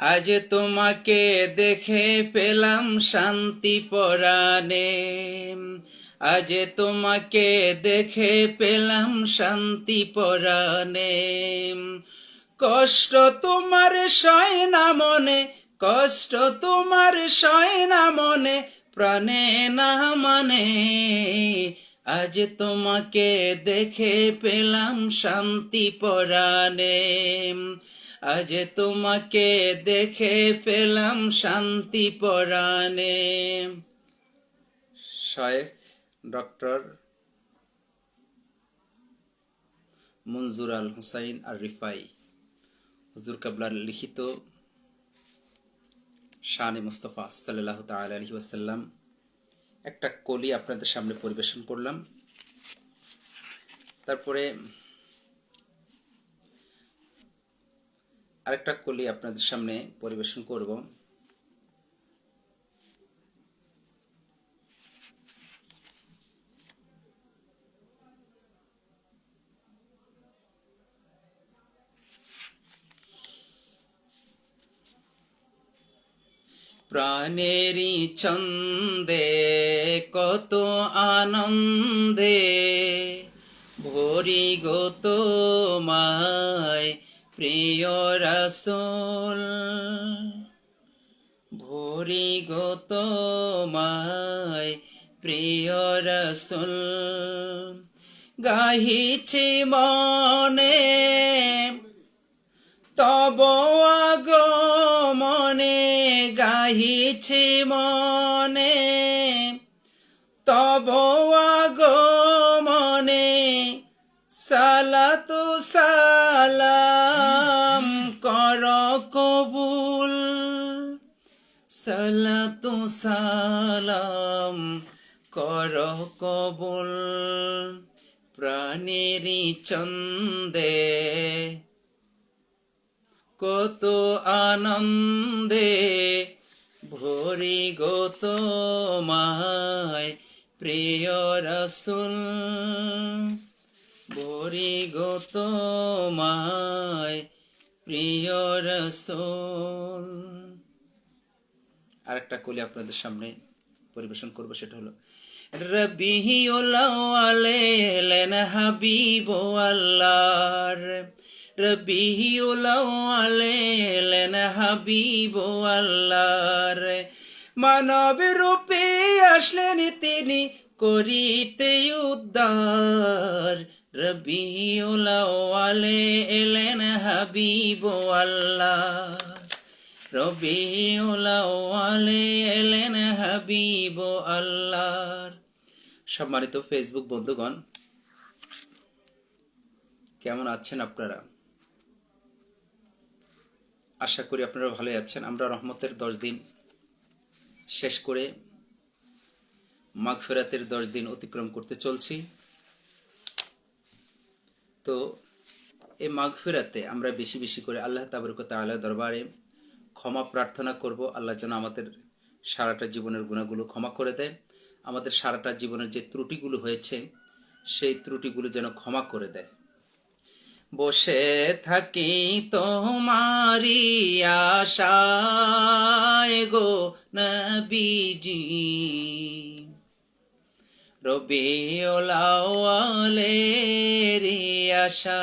আজ তোমাকে দেখে পেলাম শান্তি পরাণে। আজ তোমাকে দেখে পেলাম শান্তি পরাণে। কষ্ট তোমার সয় না মনে, কষ্ট তোমার সয় না মনে, প্রাণে না মানে। আজ তোমাকে দেখে পেলাম শান্তি পরাণে। আজ তোমাকে দেখে পেলাম শান্তি পরাণে। শয়েখ ডক্টর মঞ্জুর আল হুসাইন আর রিফাই, হুজুর কাবলার লিখিত শানে মুস্তফা সাল্লাহ তাল আলহি ওয়াসাল্লাম। একটা কলি আপনাদের সামনে পরিবেশন করলাম। তারপরে আরেকটা কলি আপনাদের সামনে পরিবেশন করব। প্রাণেরই ছন্দে কত আনন্দে ভরি গত মায় প্রিয় রাসুল, ভরি গত মায় প্রিয় রাসুল, গাহিছি মনে তব আগমনে গাহিছি মনে তব আগমনে সালাতু সালাম কর কবুল। সালাতু সালাম কর কবুল। প্রাণেরই চন্দে কত আনন্দে ভরি গত মায় প্রিয় রসুল। ভরি গত মায় প্রিয় রসুল। আরেকটা কলি আপনাদের সামনে পরিবেশন করব, সেটা হলো, রবিউল আলেন হাবিব আল্লাহর। রবিউল আলেন হাবিব আল্লাহর। মানব রূপে আসলেন তিনি করিতে উদ্ধার। রবিউল আলে এলেন হাবিব আল্লাহ। রবিউল আলে এলেন হাবিব আল্লাহর সম্মানিত ফেসবুক বন্ধুগণ, কেমন আছেন আপনারা? আশা করি আপনারা ভালোই আছেন। আমরা রহমতের দশ দিন শেষ করে মাঘ ফেরাতের দশ দিন অতিক্রম করতে চলছি। তো এই মাঘ ফেরাতে আমরা বেশি বেশি করে আল্লাহ তাবরক তাআলা দরবারে ক্ষমা প্রার্থনা করব। আল্লাহ যেন আমাদের সারাটা জীবনের গুণাগুলো ক্ষমা করে দেয়। আমাদের সারাটা জীবনের যে ত্রুটিগুলো হয়েছে, সেই ত্রুটিগুলো যেন ক্ষমা করে দেয়। বসে থাকি তোমারি আশায় গো নবীজি। রবি ওলাওয়ালে রে আশা।